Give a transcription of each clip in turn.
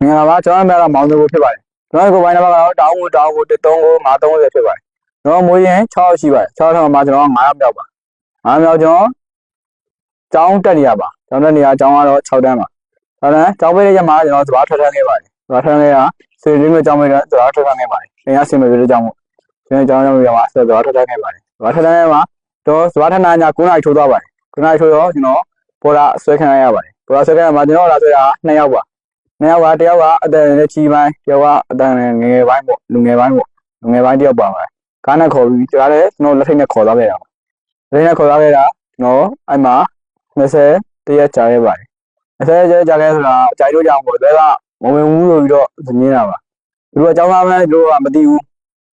မင်္ဂလာပါကျွန်တော်နာမည်ကမောင်သူကိုဖြစ်ပါတယ်ကျွန်တော်ကိုပိုင်းနံပါတ်ကတော့တောင်းကိုတောင်းကို139 530ဖြစ်ပါတယ်ကျွန်တော်မွေးရင်6ရောက်ရှိပါတယ်6ထောင်မှာကျွန်တော်9ရောက်မြောက်ပါ9မြောက်ကျွန်တော်ကျောင်းတက်နေရပါကျောင်းတက်နေရကျောင်းကတော့6တန်းပါ6တန်းကျောင်းပေးတဲ့ရက်မှာကျွန်တော်စဘာထွက်ထမ်းခဲ့ပါတယ်စဘာထွက်ထမ်းခဲ့ရစေရင်းမျိုးကျောင်းပေးတဲ့စဘာထွက်ထမ်းခဲ့ပါတယ်သင်ရဆင်မပြေတဲ့ကျောင်းမို့ကျွန်တော်ကျောင်းရောက်ရမှာစဘာထွက်ထမ်းခဲ့ပါတယ်စဘာထွက်ထမ်းခဲ့မှာတော့စဘာထမ်းနာညာ9နိုင်ထိုးသွားပါတယ်9နိုင်ထိုးတော့ကျွန်တော်ပေါ်လာဆွဲခံရပါတယ်ပေါ်လာဆွဲခံရမှာကျွန်တော်လာဆွဲတာ2ယောက်ပါ နှစ်ယောက်ကတယောက်ကအတန်နဲ့ချီပိုင်းတယောက်ကအတန်နဲ့ငယ်ငယ်ပိုင်းပေါ့လူငယ်ပိုင်းပေါ့လူငယ်ပိုင်းတယောက်ပါပါတယ်ကားနဲ့ခေါ်ပြီးကြားတယ်ကျွန်တော်လက်ထိတ်နဲ့ခေါ်သွားခဲ့တာလက်ထိတ်နဲ့ခေါ်သွားခဲ့တာကျွန်တော်အဲ့မှာ20တရက်ကြာခဲ့ပါတယ်20ရက်ကြာခဲ့ဆိုတာအကြိုက်တို့ကြောင့်ပေါ့ဘဲကမဝင်ဘူးလို့ပြီးတော့ဇင်းနေတာပါသူတို့အကြောင်းသားမှလည်းသူတို့ကမသိဘူး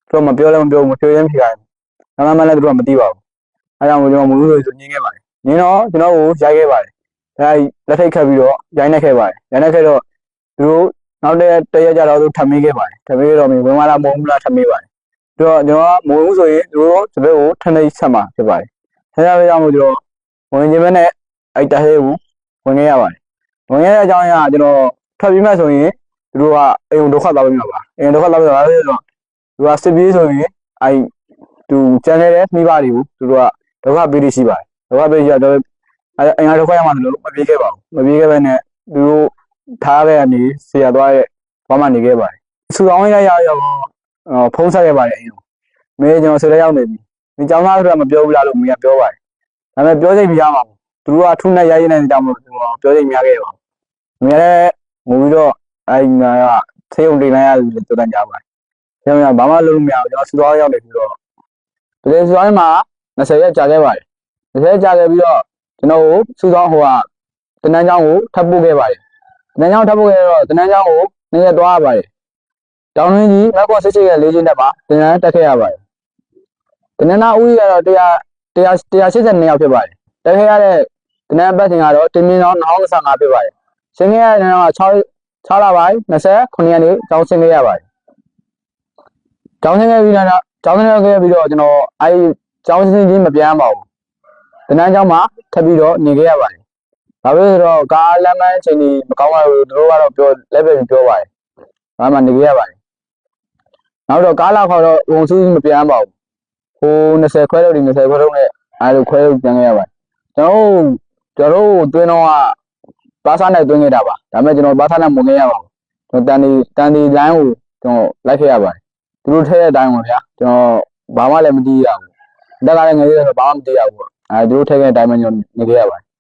သူတို့မပြောလည်းမပြောဘူးမပြောရင်ဖြစ်ကြတယ်အကြောင်းသားမှလည်းသူတို့ကမသိပါဘူးအဲကြောင့်ကျွန်တော်မဝင်ဘူးလို့ဆိုညင်းခဲ့ပါတယ်ညင်းတော့ကျွန်တော်ကိုရိုက်ခဲ့ပါတယ်အဲလက်ထိတ်ခတ်ပြီးတော့ရိုက်နှက်ခဲ့ပါတယ်ရိုက်နှက်ခဲ့တော့ သူတို့နောက်တဲ့တရက်ကြတော့သူထပ်မေးခဲ့ပါတယ်ထပ်မေးတော့မင်းဝင်လာမဟုတ်ဘူးလားထပ်မေးပါတယ်သူတော့ကျွန်တော်ကမဝင်ဘူးဆိုရင်သူတို့တပည့်ကိုထနေဆက်မှာဖြစ်ပါတယ်ဆရာပြကြောင့်မို့ကျွန်တော်ဝင်ခြင်းမနဲ့အဲ့တဟဲဘူးဝင်ခဲ့ရပါတယ်ဝင်ခဲ့တဲ့အကြောင်းအရာကျွန်တော်ထွက်ပြီးမှဆိုရင်သူတို့ကအိမ်ဒုက္ခသွားပြီးမှာပါအိမ်ဒုက္ခသွားပြီးတော့ဆိုတော့သူကစစ်ပြေးဆိုရင်အဲ့သူကြံနေတဲ့မိဘတွေကိုသူတို့ကဒုက္ခပေးလို့ရှိပါတယ်ဒုက္ခပေးရတော့အဲ့အိမ်ကဒုက္ခရမှာလို့မပြေးခဲ့ပါဘူးမပြေးခဲ့ဘဲနဲ့သူတို့ ထားတဲ့အနေဆရာသွားရဲ့ဘာမှနေခဲ့ပါတယ်ဆူအောင်ရရရောက်ဖုံးဆက်ခဲ့ပါတယ်အရင်မင်းကျွန်တော်ဆယ်ရောက်နေပြီဒီကြောင်သားဆိုတာမပြောဘူးလားလို့မင်းကပြောပါတယ်ဒါပေမဲ့ပြောစိတ်မရပါဘူးသူတို့ကထုနဲ့ရရနေတဲ့ကြောင်မို့ကျွန်တော်ပြောစိတ်မရခဲ့ပါဘူးမင်းလည်းငိုပြီးတော့အဲ့ငါကသေုံတင်လိုက်ရတယ်လို့ပြောတတ်ကြပါတယ်ကျွန်တော်ဘာမှလုပ်လို့မရဘူးကျွန်တော်ဆူသွားရောက်နေပြီးတော့ဒီဆူသွားမှာ20ရက်ကြာခဲ့ပါတယ်20ရက်ကြာခဲ့ပြီးတော့ကျွန်တော်ကိုဆူသွားဟိုကတနန်းကျောင်းကိုထပ်ပို့ခဲ့ပါတယ်။ တနန်းချောင်းထပ်ဖို့ရတော့တနန်းချောင်းကိုနေ့ရက်သွားရပါတယ်။တောင်ရင်းကြီးလက်ကွက်စစ်စစ်ရဲ့လေးချင်းတက်ပါတနန်းတက်ခဲ့ရပါတယ်။တနန်းနာဦးကြီးကတော့100 182ယောက်ဖြစ်ပါတယ်။တက်ခဲ့ရတဲ့တနန်းပတ်စဉ်ကတော့တင်းမင်းတော်2025ဖြစ်ပါတယ်။ဆင်းခဲ့ရတဲ့တော့6 6လပိုင်း29ရက်နေ့ကျောင်းဆင်းခဲ့ရပါတယ်။ကျောင်းဆင်းခဲ့ပြီးတော့ကျောင်းဆင်းခဲ့ပြီးတော့ကျွန်တော်အဲဒီကျောင်းဆင်းချင်းမပြန်ပါဘူး။တနန်းကျောင်းမှာထပ်ပြီးတော့နေခဲ့ရပါတယ်။ ဘာဖြစ်လို့လဲဆိုတော့ကားလမ်းမအချိန်ကြီးမကောင်းပါဘူးသူတို့ကတော့ပြောလက်ပဲပြောပါတယ်။ဘာမှနေခဲ့ရပါတယ်။နောက်တော့ကားလာခေါ်တော့ဝန်စုမပြန်ပါဘူး။ဟို20ခွဲတော့ဒီ20ခွဲတော့နဲ့အဲလိုခွဲလို့ပြန်ခဲ့ရပါတယ်။ကျွန်တော်တို့ကျွန်တော်တို့တွင်းတော့ကပါစားနဲ့တွင်းခဲ့တာပါ။ဒါပေမဲ့ကျွန်တော်ပါစားနဲ့မဝင်ခဲ့ရပါဘူး။ကျွန်တော်တန်ဒီတန်ဒီလိုင်းကိုကျွန်တော်လိုက်ခဲ့ရပါတယ်။သူတို့ထဲတဲ့အတိုင်းပါဗျာ။ကျွန်တော်ဘာမှလည်းမသိရဘူး။တက်ကလည်းငယ်သေးတယ်ဆိုဘာမှမသိရဘူး။အဲသူတို့ထဲတဲ့အတိုင်းပဲကျွန်တော်နေခဲ့ရပါတယ်။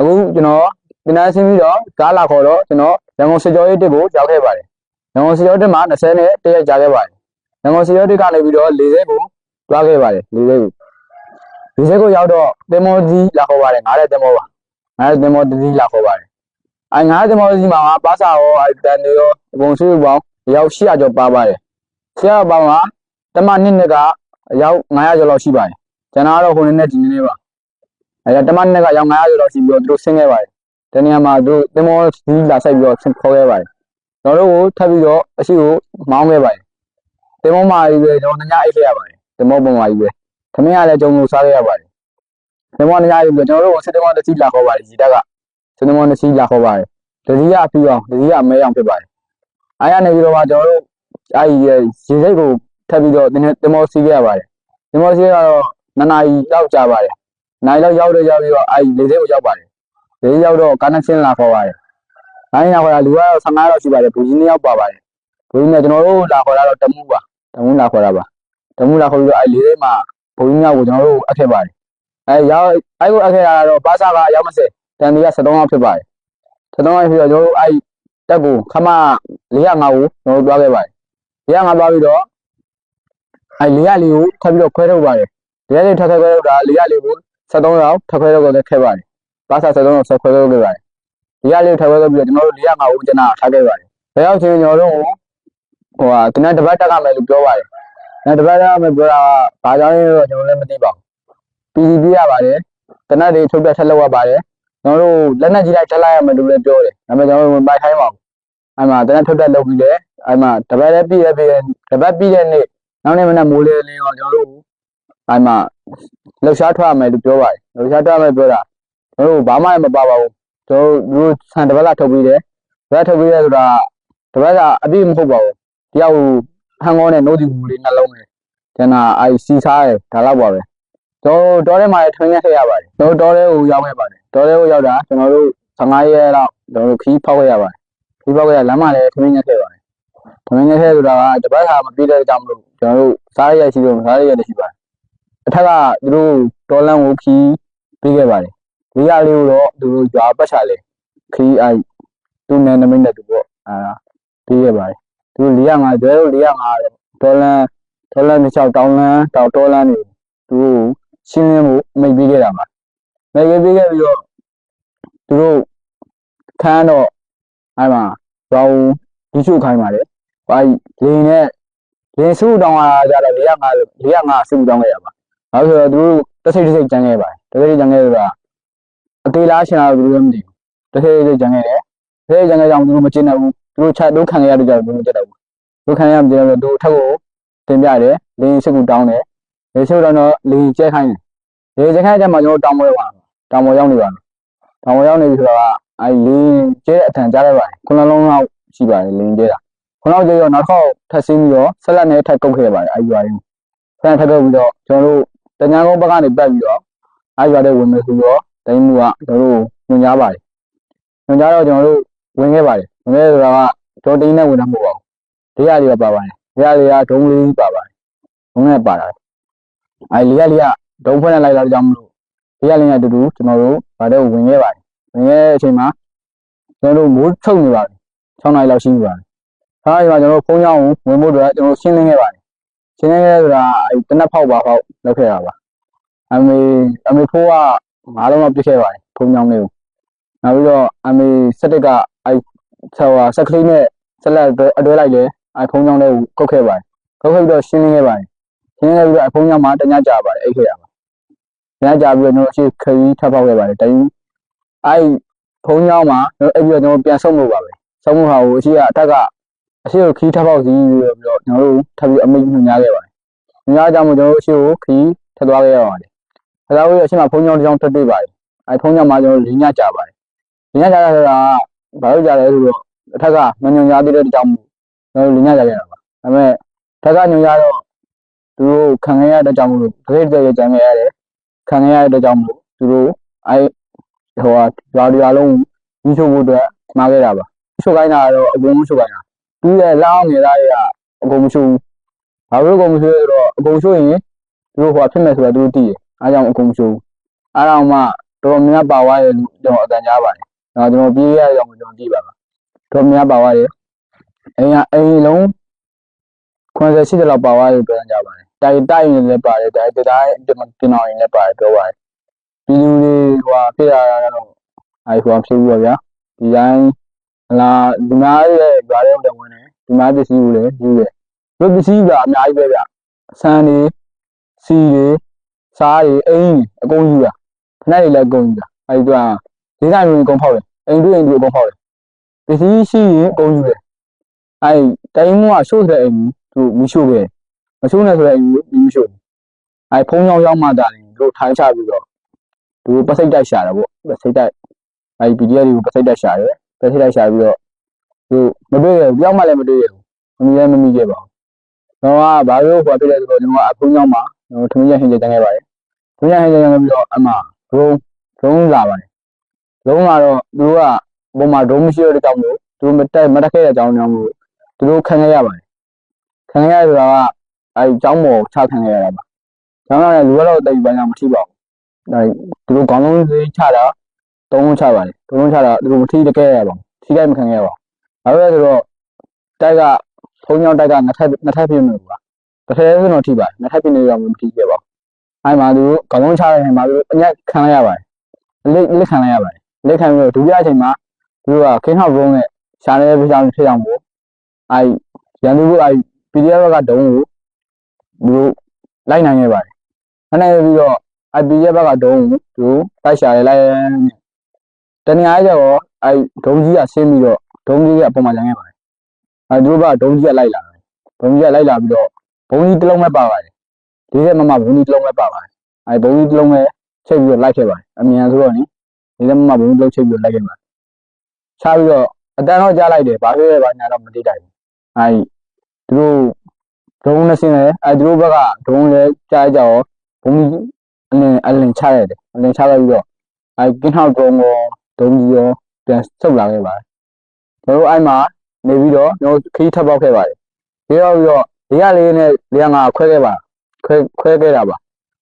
အခုကျွန်တော်တင်တန်းဆင်းပြီးတော့ကားလာခေါ်တော့ကျွန်တော်ရန်ကုန်စစ်ကြောရေးတစ်ကိုရောက်ခဲ့ပါတယ်။ရန်ကုန်စစ်ကြောတစ်မှာ20နဲ့တရက်ကြာခဲ့ပါတယ်။ရန်ကုန်စစ်ကြောတစ်ကနေပြီးတော့40ကိုတွားခဲ့ပါတယ်40ကို40ကိုရောက်တော့တင်မောကြီးလာခေါ်ပါတယ်ငါးတဲ့တင်မောပါငါးတဲ့တင်မောတကြီးလာခေါ်ပါတယ်။အဲငါးတဲ့တင်မောကြီးမှာပါစာရောအဲတန်တွေရောအကုန်စုပေါင်းရောက်800ကျော်ပါပါတယ်။ဆရာပါမှာတမနှစ်နှစ်ကအရောက်900ကျော်လောက်ရှိပါတယ်။ကျွန်တော်ကတော့ဟိုနေ့နဲ့ဒီနေ့ပါ။ အဲတမနှစ်ကရောက်900ကျော်လောက်ရှိပြီးတော့သူတို့ဆင်းခဲ့ပါတယ်တနေရာမှာတို့သင်္ဘောကြီးလာဆက်ပြီးတော့ခေါ်ခဲ့ပါတယ်ကျွန်တော်တို့ကိုထပ်ပြီးတော့အရှိကိုမောင်းခဲ့ပါတယ်သင်္ဘောမှာကြီးပဲကျွန်တော်ညအိတ်ခဲ့ရပါတယ်သင်္ဘောပုံမှာကြီးပဲခမင်းကလည်းကြုံလို့စားခဲ့ရပါတယ်သင်္ဘောညကြီးပဲကျွန်တော်တို့ကိုစစ်သင်္ဘောတစ်စီးလာခေါ်ပါတယ်ဒီတက်ကစစ်သင်္ဘောတစ်စီးလာခေါ်ပါတယ်တတိယအပြီးအောင်တတိယမဲအောင်ဖြစ်ပါတယ်အားရနေပြီးတော့မှကျွန်တော်တို့အဲဒီရေစိတ်ကိုထပ်ပြီးတော့သင်္ဘောစီးခဲ့ရပါတယ်သင်္ဘောစီးကတော့နှစ်နာရီလောက်ကြာပါတယ် နိုင်လောက်ရောက်တော့ရောက်ပြီးတော့အဲဒီလေစိတ်ကိုရောက်ပါတယ်၄ရောက်တော့ကာနချင်းလာခေါ်ပါတယ်။နိုင်လာခေါ်တာလူကတော့15ရောက်ရှိပါတယ်ဘူကြီး2ယောက်ပါပါတယ်။ဘူကြီးနဲ့ကျွန်တော်တို့လာခေါ်တာတော့တမှုပါ။တမှုလာခေါ်တာပါ။တမှုလာခေါ်ပြီးတော့အဲလေးလေးမှာဘူကြီးမြောက်ကိုကျွန်တော်တို့အပ်ခဲ့ပါတယ်။အဲရောက်အဲကိုအပ်ခဲ့တာတော့ဘာသာကအယောက်20တန်ဒီက73ယောက်ဖြစ်ပါတယ်။73ယောက်ဖြစ်တော့ကျွန်တော်တို့အဲတက်ကိုခမ405ကိုကျွန်တော်တို့တွားခဲ့ပါတယ်။405တွားပြီးတော့အဲ404ကိုထပ်ပြီးတော့ခွဲထုတ်ပါတယ်။404ထပ်ခွဲထုတ်တာ404ကို 73ယောက်ထပ်ခွဲထုတ်ခဲ့ခဲ့ပါတယ်ဘာသာဆက်ဆုံးဆက်ခွဲလုပ်ခဲ့ပါတယ်ဒီရလေးထပ်ခွဲလုပ်ပြီးတော့ကျွန်တော်တို့၄05ဦးကျနာထားခဲ့ပါတယ်ဘယ်ရောက်ချင်းကျွန်တော်တို့ဟိုဟာကနတပတ်တက်ကမယ်လို့ပြောပါတယ်ကနတပတ်တက်ကမယ်ပြောတာဘာကြောင့်လဲတော့ကျွန်တော်လည်းမသိပါဘူး PDP ရပါတယ်တနက်တွေထုတ်ပြထက်လောက်ရပါတယ်ကျွန်တော်တို့လက်နက်ကြီးလိုက်ထက်လိုက်ရမယ်လို့လည်းပြောတယ်ဒါပေမဲ့ကျွန်တော်တို့မိုက်ခိုင်းပါဘူးအဲ့မှာတနက်ထုတ်ပြလုပ်ပြီးလေအဲ့မှာတပတ်လည်းပြည့်ရပြည့်တပတ်ပြည့်တဲ့နေ့နောက်နေ့မနက်မိုးလေလင်းတော့ကျွန်တော်တို့ အဲ့မှာလှူရှားထွက်ရမယ်လို့ပြောပါတယ်လှူရှားထွက်ရမယ်ပြောတာကျွန်တော်တို့ဘာမှမပါပါဘူးကျွန်တော်တို့ဆန်တပတ်လာထုတ်ပြီးတယ်ဘယ်ထုတ်ပြီးလဲဆိုတာတပတ်ကအပြည့်မဟုတ်ပါဘူးတယောက်ဟန်ကောနဲ့နိုးတီဘူးလေးနှလုံးနဲ့ကျန်တာအိုက်စီစားရဒါတော့ပါပဲကျွန်တော်တော်ထဲမှာထွင်းရက်ခဲ့ရပါတယ်ကျွန်တော်တော်ထဲကိုရောက်ခဲ့ပါတယ်တော်ထဲကိုရောက်တာကျွန်တော်တို့15ရက်လောက်ကျွန်တော်တို့ခီးဖောက်ခဲ့ရပါတယ်ခီးဖောက်ခဲ့ရလမ်းမှာလည်းထွင်းရက်ခဲ့ပါတယ်ထွင်းရက်ခဲ့ဆိုတာကတပတ်ကမပြည့်တဲ့ကြောင့်မလို့ကျွန်တော်တို့စားရရရှိလို့စားရရလည်းရှိပါတယ် အထက်ကသူတို့တော်လန်ကိုခီးပြီးခဲ့ပါတယ်ဒီရလေးကိုတော့သူတို့ကြွားပတ်ချလေခီးအိုက်သူ့နယ်နမိတ်နဲ့သူပေါ့အာပြီးခဲ့ပါတယ်သူ405ကျွဲတို့405ဒေါ်လန်ဒေါ်လန်တစ်ချောက်တောင်းလန်တောက်တော်လန်နေသူတို့ရှင်းလင်းဖို့မိတ်ပြီးခဲ့တာပါမိတ်ပြီးခဲ့ပြီးတော့သူတို့ခန်းတော့အဲ့မှာဘောင်းဒီရှုခိုင်းပါတယ်ဘာလင်းနဲ့လင်းစုတောင်းလာကြတော့405 405စုတောင်းခဲ့ရပါ နောက်ဆိုတော့သူတို့တစ်စိတ်တစ်စိတ်ကြမ်းခဲ့ပါတယ်တစ်စိတ်ကြမ်းခဲ့ဆိုတာအသေးလားရှင်လားသူတို့မသိဘူးတစ်စိတ်တစ်စိတ်ကြမ်းခဲ့တယ်တစ်စိတ်ကြမ်းခဲ့ကြောင်သူတို့မကျင်းတော့ဘူးသူတို့ချက်တို့ခံရတဲ့ကြောင်သူတို့မကျင်းတော့ဘူးတို့ခံရမကျင်းတော့သူထက်ကိုတင်ပြတယ်လင်းစုတောင်းတယ်လင်းစုတောင်းတော့လင်းကျဲခိုင်းတယ်လင်းကျဲခိုင်းတဲ့မှာကျွန်တော်တောင်းပွဲပါတောင်းပွဲရောက်နေပါတောင်းပွဲရောက်နေပြီဆိုတော့အဲလင်းကျဲအထံကြားရပါတယ်ခုနလုံးလောက်ရှိပါတယ်လင်းကျဲတာခုနကကျတော့နောက်တစ်ခေါက်ထပ်ဆင်းပြီးတော့ဆက်လက်နဲ့ထပ်ကုတ်ခဲ့ပါတယ်အဲဒီရွာရင်းဆန်းထပ်ကုတ်ပြီးတော့ကျွန်တော်တို့ တညာကုန်းဘက်ကနေပတ်ပြီးတော့အဲဒီရွာတဲ့ဝင်မယ်ဆိုတော့တိုင်းမှုကကျွန်တော်တို့ညွှန်ကြားပါတယ်ညွှန်ကြားတော့ကျွန်တော်တို့ဝင်ခဲ့ပါတယ်ဝင်ခဲ့ဆိုတာကကျွန်တော်တင်းနဲ့ဝင်တာမဟုတ်ပါဘူးတရားလေးပါပါတယ်တရားလေးကဒုံးလေးပါပါတယ်ဒုံးနဲ့ပါတာအဲလေးကလေးကဒုံးဖွင့်လိုက်လာကြောင်းမလို့တရားလေးနဲ့အတူတူကျွန်တော်တို့ဗာတဲ့ဝင်ခဲ့ပါတယ်ဝင်ခဲ့တဲ့အချိန်မှာကျွန်တော်တို့မိုးထုတ်နေပါတယ်6နာရီလောက်ရှိပြီပါတယ်ဒါကကျွန်တော်တို့ဖုန်းကြောင်းကိုဝင်ဖို့အတွက်ကျွန်တော်ရှင်းလင်းခဲ့ပါတယ် ရှင်းလင်းခဲ့ဆိုတာအဲတနက်ဖောက်ပါဖောက်လုပ်ခဲ့တာပါအမေအမေဖိုးကငါးလုံးလောက်ပြစ်ခဲ့ပါတယ်ဖုန်းကြောင်းလေးကိုနောက်ပြီးတော့အမေစက်တက်ကအဲဆောဟာစက်ကလေးနဲ့ဆက်လက်အတွဲလိုက်တယ်အဲဖုန်းကြောင်းလေးကိုကုတ်ခဲ့ပါတယ်ကုတ်ခဲ့ပြီးတော့ရှင်းလင်းခဲ့ပါတယ်ရှင်းလင်းခဲ့ပြီးတော့အဖုန်းကြောင်းမှာတညကြာပါတယ်အိတ်ခဲ့ရပါတညကြာပြီးတော့ကျွန်တော်အရှိခရီးထပ်ပေါက်ခဲ့ပါတယ်တိုင်းအဲဖုန်းကြောင်းမှာကျွန်တော်အဲ့ပြီးတော့ကျွန်တော်ပြန်ဆုံးလို့ပါပဲဆုံးမှုဟာကိုအရှိကအထက်က အရှိကိုခီးထပ်ပေါက်စီးပြီးတော့ကျွန်တော်တို့ထပ်ပြီးအမိတ်ညွှန်ကြားခဲ့ပါတယ်ညွှန်ကြားကြောင့်ကျွန်တော်တို့အရှိကိုခီးထပ်သွားခဲ့ရပါတယ်ဒါကြောင့်အရှိမှာဖုန်းကြောင်းတစ်ကြောင်းထပ်တွေ့ပါတယ်အဲဖုန်းကြောင်းမှာကျွန်တော်လင်းညကြာပါတယ်လင်းညကြာတာဆိုတာဘာလို့ကြာလဲဆိုတော့အထက်ကမညွှန်ကြားသေးတဲ့ကြောင့်ကျွန်တော်လင်းညကြာခဲ့တာပါဒါပေမဲ့ထက်ကညွှန်ကြားတော့သူတို့ခံခဲ့ရတဲ့ကြောင့်မလို့ဂရိတ်တဲ့ကြံခဲ့ရတယ်ခံခဲ့ရတဲ့ကြောင့်မလို့သူတို့အဲဟိုဟာရွာတွေအလုံးကြီးချုပ်ဖို့အတွက်မှားခဲ့တာပါချုပ်ခိုင်းတာကတော့အကုန်မချုပ်ခိုင်းတာ ပြီးရဲ့လောင်းငယ်သားတွေကအကုန်မချုပ်ဘူးဘာလို့အကုန်မချုပ်လဲဆိုတော့အကုန်ချုပ်ရင်သူတို့ဟိုဖြစ်မယ်ဆိုတော့သူတို့သိတယ်အားကြောင့်အကုန်မချုပ်ဘူးအားကြောင့်မှတော်များပါသွားရဲ့လို့ကျွန်တော်အတန်ကြားပါတယ်ဒါကျွန်တော်ပြေးရအောင်ကျွန်တော်ကြည့်ပါပါတော်များပါသွားရဲ့အိမ်ကအိမ်လုံး90ရှိတယ်လောက်ပါသွားရဲ့ပြောကြပါတယ်တိုက်တိုက်နေလည်းပါတယ်တိုက်တိုက်တင်အောင်ရင်လည်းပါတယ်ပြောပါတယ်ပြည်သူတွေဟိုဖြစ်တာကတော့အဲဟိုဖြစ်ပြီးတော့ဗျာဒီတိုင်း လာဒီမားရဲ့ဗားတဲ့ဝင်နေဒီမားပစ္စည်းကိုလည်းယူတယ်ဘယ်ပစ္စည်းကအများကြီးပဲဗျဆန်တွေစီတွေစားတွေအင်းအကုန်ယူတာခဏလေးလည်းအကုန်ယူတာအဲဒီတော့ဒီတိုင်းဝင်အကုန်ဖောက်တယ်အိမ်တွေအိမ်တွေအကုန်ဖောက်တယ်ပစ္စည်းရှိရင်အကုန်ယူတယ်အဲတိုင်းမှုကရှို့တဲ့အိမ်သူမရှို့ပဲမရှို့နဲ့ဆိုတဲ့အိမ်ကြီးမရှို့အဲဖုံးကြောင်ရောက်မှတာတယ်တို့ထိုင်းချပြီးတော့သူပစိတ်တိုက်ရှာတယ်ပေါ့ပစိတ်တိုက်အဲ PDF တွေကိုပစိတ်တိုက်ရှာတယ် ပစိတ်တိုက်ရှာပြီးတော့သူမတွေ့ရဘူးကြောက်မှလည်းမတွေ့ရဘူးမမီလည်းမမီခဲ့ပါဘူးတော့ကဘာလို့ဟိုဖြစ်လဲဆိုတော့ကျွန်တော်အဖုံးကြောင်မှာကျွန်တော်ထမင်းရဟင်းကြတန်းခဲ့ပါတယ်ထမင်းရဟင်းကြတန်းခဲ့ပြီးတော့အမှဒုံဒုံလာပါတယ်ဒုံလာတော့သူကပုံမှာဒုံမရှိတဲ့ကြောင့်လို့သူမတက်မတက်ခဲ့တဲ့အကြောင်းကြောင့်မို့သူတို့ခံခဲ့ရပါတယ်ခံခဲ့ရဆိုတာကအဲအကြောင်းပေါ်ချခံခဲ့ရတာပါကျောင်းကလည်းလူကတော့တိတ်ပိုင်းတော့မထိပါဘူးဒါသူတို့ခေါင်းလုံးလေးချတာ သုံးလုံးချပါတယ်သုံးလုံးချတာသူတို့မထိတကယ်ရပါဘူးထိလိုက်မခံခဲ့ရပါဘူးဘာလို့လဲဆိုတော့တိုက်ကဖုံးကြောင်းတိုက်ကနှစ်ထပ်နှစ်ထပ်ပြင်းနေဘူးလားတစ်ထပ်ဆိုတော့ထိပါတယ်နှစ်ထပ်ပြင်းနေတော့မထိခဲ့ပါဘူးအဲမှာသူခေါင်းလုံးချတဲ့ချိန်မှာသူအညက်ခံလိုက်ရပါတယ်လက်လက်ခံလိုက်ရပါတယ်လက်ခံပြီးတော့ဒုတိယအချိန်မှာသူတို့ကခင်းဟောက်ဘုံနဲ့ရှားနေတဲ့ပြောင်းဖြစ်အောင်ကိုအဲရန်သူကအဲ PDF ကဒုံကိုသူတို့လိုက်နိုင်ခဲ့ပါတယ်။အဲ့နိုင်ပြီးတော့ IP ရဲ့ဘက်ကဒုံးကိုသူတိုက်ရှာရလိုက် တနင်္လာရက်ရောအဲဒုံးကြီးကဆင်းပြီးတော့ဒုံးကြီးကအပေါ်မှာလမ်းခဲ့ပါတယ်။အဲသူတို့ကဒုံးကြီးကလိုက်လာတယ်။ဒုံးကြီးကလိုက်လာပြီးတော့ဘုံကြီးတစ်လုံးပဲပါပါတယ်။ဒီထဲမှာမှဘုံကြီးတစ်လုံးပဲပါပါတယ်။အဲဘုံကြီးတစ်လုံးပဲချိတ်ပြီးတော့လိုက်ခဲ့ပါတယ်။အမြန်ဆိုတော့နိဒီထဲမှာမှဘုံကြီးတစ်လုံးချိတ်ပြီးတော့လိုက်ခဲ့ပါတယ်။ချပြီးတော့အတန်းတော့ကြားလိုက်တယ်ဘာဖြစ်လဲဘာညာတော့မသိတိုက်ဘူးအဲဒီသူတို့ဒုံးနဲ့ဆင်းတယ်အဲသူတို့ဘက်ကဒုံးလည်းကြားကြရောဘုံကြီးအလင်အလင်ချရတယ်အလင်ချလိုက်ပြီးတော့အဲကင်းထောက်ဒုံးရော ဒုံးကြီးရောပြန်ဆုတ်လာခဲ့ပါတယ်ကျွန်တော်တို့အဲ့မှာနေပြီးတော့ကျွန်တော်ခီးထပ်ပေါက်ခဲ့ပါတယ်ပြီးတော့ပြီးတော့၄ရလေးနဲ့၄ရငါခွဲခဲ့ပါခွဲခွဲခဲ့တာပါ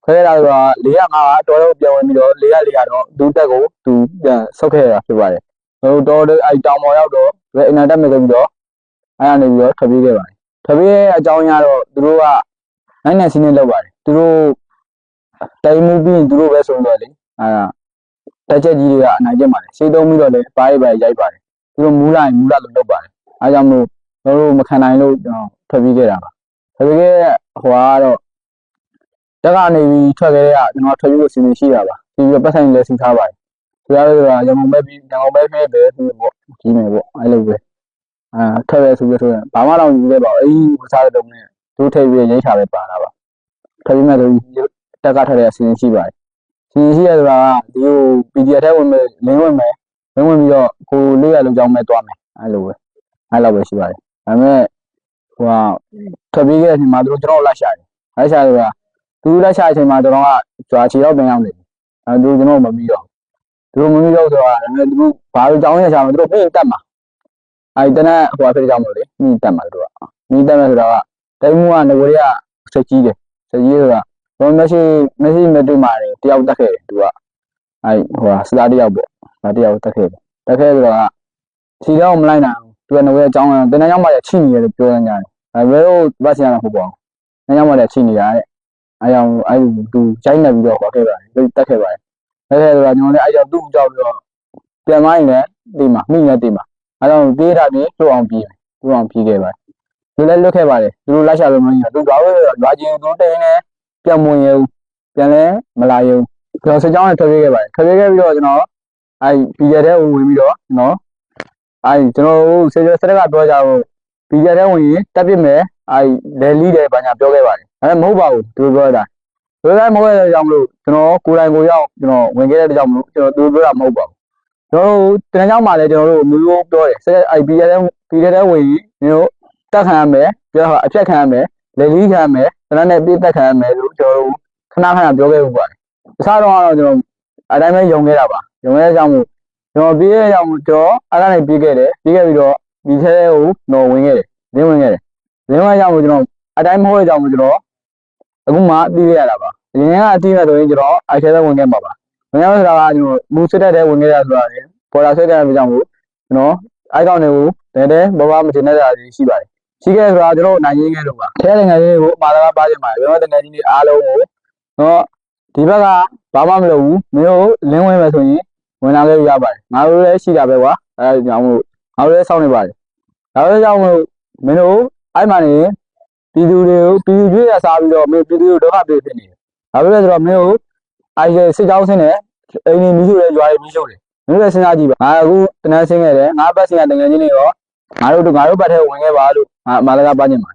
ခွဲခဲ့တာဆိုတော့၄ရငါကတော်တော်ပြန်ဝင်ပြီးတော့၄ရ၄ရတော့သူတက်ကိုသူပြန်ဆုတ်ခဲ့ရတာဖြစ်ပါတယ်ကျွန်တော်တို့အဲ့တောင်ပေါ်ရောက်တော့ဘယ်အင်တာတက်မဲ့ပြီးတော့အဲ့ကနေပြီးတော့ထွက်ပြေးခဲ့ပါတယ်ထွက်ပြေးတဲ့အကြောင်းအရတော့သူတို့ကနိုင်နိုင်စင်းနေလောက်ပါတယ်သူတို့တိုင်မှုပြီးရင်သူတို့ပဲဆုံးတော့လေအဲ့ဒါ တက်ချက်ကြီးတွေကအနိုင်ကျင့်ပါတယ်ရှေးသုံးပြီးတော့လည်းပါးရိပ်ပါးရိုက်ပါတယ်သူတို့မူးလာရင်မူးလာလို့လုပ်ပါတယ်အားကြောင့်မို့ကျွန်တော်တို့မခံနိုင်လို့ကျွန်တော်ထွက်ပြေးခဲ့တာပါထွက်ပြေးခဲ့တဲ့ဟိုကတော့တက်ကနေပြီးထွက်ခဲ့တဲ့ကကျွန်တော်ထွက်ပြေးဖို့စီစဉ်ရှိတာပါပြီးတော့ပတ်ဆိုင်လည်းစီထားပါတယ်သူရလို့ဆိုတာရမုံပဲပြီးရမုံပဲပဲပဲပြီးပေါ့ကြီးမယ်ပေါ့အဲ့လိုပဲအာထက်ရဲဆိုပြီးဆိုရင်ဘာမှတော့ယူခဲ့ပါဘူးအေးဝစားတဲ့တုံးနဲ့သူထိပ်ပြီးရိတ်ချပဲပါတာပါထပ်ပြီးမဲ့ဆိုတက်ကထက်တဲ့အစီအစဉ်ရှိပါတယ် စီစဉ်ရှိရဆိုတာကဒီကို PDF ထဲဝင်မယ်လင်းဝင်မယ်လင်းဝင်ပြီးတော့ကိုလေးရလုံးကြောင်းမဲ့တွားမယ်အဲ့လိုပဲအဲ့လိုပဲရှိပါတယ်ဒါပေမဲ့ဟိုကထပ်ပြီးခဲ့တဲ့အချိန်မှာသူတို့ကျွန်တော်လက်ရှာတယ်လက်ရှာဆိုတာသူလက်ရှာအချိန်မှာကျွန်တော်ကကြွားချီတော့ပြန်ရောက်နေပြီအဲသူကျွန်တော်မပြီးတော့သူတို့မမီတော့ဆိုတာဒါပေမဲ့သူတို့ဘာလို့ကြောင်းရချာမသူတို့ပြင်တက်မှာအဲဒီတနက်ဟိုဖြစ်ကြောင်းမလို့လေမြင်တက်မှာသူတို့ကမြင်တက်မှာဆိုတာကတိုင်မှုကငဝရဆက်ကြီးတယ်ဆက်ကြီးဆိုတာ တော့မရှိမရှိမတွေ့မှာတယ်တယောက်တက်ခဲ့တယ်သူကအဲဒီဟိုစတာတယောက်ပေါ့ဒါတယောက်တက်ခဲ့တယ်တက်ခဲ့ဆိုတာကခြေတော့မလိုက်နိုင်ဘူးသူကငဝရအကြောင်းတနက်ရောက်မှချိနေတယ်ပြောနေကြတယ်အဲဘယ်လိုဘာစီရတာမဟုတ်ပါဘူးတနက်ရောက်မှလည်းချိနေတာတဲ့အဲကြောင့်အဲဒီသူဂျိုင်းနေပြီးတော့ဟောခဲ့ပါတယ်တက်ခဲ့ပါတယ်အဲ့ဒါဆိုတော့ကျွန်တော်လည်းအဲ့ကြောင့်သူ့ကြောက်ပြီးတော့ပြန်မရင်လည်းဒီမှာမိလည်းဒီမှာအဲ့တော့ပြေးတာပြီးလွတ်အောင်ပြေးမယ်လွတ်အောင်ပြေးခဲ့ပါတယ်သူလည်းလွတ်ခဲ့ပါတယ်သူတို့လိုက်ရှာလို့မရဘူးသူတော့ရွာချင်းသူတိန်နဲ့ ပြန်မဝင်ရဘူးပြန်လဲမလာရဘူးကျွန်တော်စကြောင်းနဲ့ထွက်ပြေးခဲ့ပါတယ်ထွက်ပြေးခဲ့ပြီးတော့ကျွန်တော်အဲ့ပြည်ရတဲ့ဝင်ပြီးတော့နော်အဲ့ကျွန်တော်တို့ဆေးစက်ကပြောကြတော့ပြည်ရတဲ့ဝင်ရင်တက်ပြစ်မယ်အဲ့လဲလီးတယ်ဘာညာပြောခဲ့ပါတယ်အဲ့မဟုတ်ပါဘူးသူပြောတာဘယ်လိုမဟုတ်တဲ့ကြောင့်မလို့ကျွန်တော်ကိုယ်တိုင်ကိုယ်ရောက်ကျွန်တော်ဝင်ခဲ့တဲ့ကြောင့်မလို့ကျွန်တော်သူပြောတာမဟုတ်ပါဘူးကျွန်တော်တို့တနင်္ဂနွေမှာလည်းကျွန်တော်တို့မျိုးမျိုးပြောတယ်ဆက် IP ရတဲ့ပြည်ရတဲ့ဝင်ကြီးမျိုးတက်ခံရမယ်ပြောတာအဖြတ်ခံရမယ်လက်လီးခံရမယ် တနက်နဲ့ပြည့်တက်ခံရမယ်လို့ကျွန်တော်တို့ခဏခဏပြောခဲ့ဘူးပါတယ်အစားတော့ကတော့ကျွန်တော်အတိုင်းပဲယုံခဲ့တာပါယုံခဲ့တဲ့ကြောင့်မို့ကျွန်တော်ပြေးတဲ့ကြောင့်ကျွန်တော်အဲ့ဒါနဲ့ပြေးခဲ့တယ်ပြေးခဲ့ပြီးတော့ဒီထဲကိုတော့ဝင်ခဲ့တယ်လင်းဝင်ခဲ့တယ်လင်းဝင်ကြောင့်မို့ကျွန်တော်အတိုင်းမဟုတ်တဲ့ကြောင့်မို့ကျွန်တော်အခုမှပြေးခဲ့ရတာပါအရင်ကအတိအမဲ့ဆိုရင်ကျွန်တော်အိုက်ထဲပဲဝင်ခဲ့မှာပါဝင်ရဆိုတာကကျွန်တော်မူစစ်တဲ့တဲ့ဝင်ခဲ့ရဆိုတာလေပေါ်လာစစ်တဲ့အတွက်ကြောင့်မို့ကျွန်တော်အိုက်ကောင်တွေကိုတဲတဲဘောဘာမတင်တဲ့တာရှိပါတယ် ရှိခဲ့ဆိုတာကျွန်တော်နိုင်ရင်းခဲ့လို့ပါထဲတဲ့ငယ်လေးကိုအမှားတကားပါခြင်းပါတယ်ကျွန်တော်တကယ်ကြီးတွေအားလုံးကိုတော့ဒီဘက်ကဘာမှမလုပ်ဘူးမင်းတို့လင်းဝင်မယ်ဆိုရင်ဝင်လာခဲ့ရပါတယ်ငါတို့လည်းရှိတာပဲကွာအဲဒါကြောင့်မို့ငါတို့လည်းစောင့်နေပါတယ်ဒါပဲကြောင့်မို့မင်းတို့အိုက်မှနေပြည်သူတွေကိုပြည်သူတွေရစားပြီးတော့မင်းပြည်သူတွေဒုက္ခပေးဖြစ်နေတယ်။ဒါပေမဲ့ဆိုတော့မင်းတို့အိုင်စစ်ကြောင်းဆင်းတယ်အိမ်ကြီးမီးရှို့တယ်ရွာကြီးမီးရှို့တယ်။မင်းတို့လည်းစဉ်းစားကြည့်ပါ။ငါအခုတနန်းဆင်းခဲ့တယ်။ငါဘက်ဆင်းကတငယ်ချင်းတွေရော ငါတို့ငါတို့ဘက်ထဲဝင်ခဲ့ပါလို့ငါမာလကပါညင်ပါ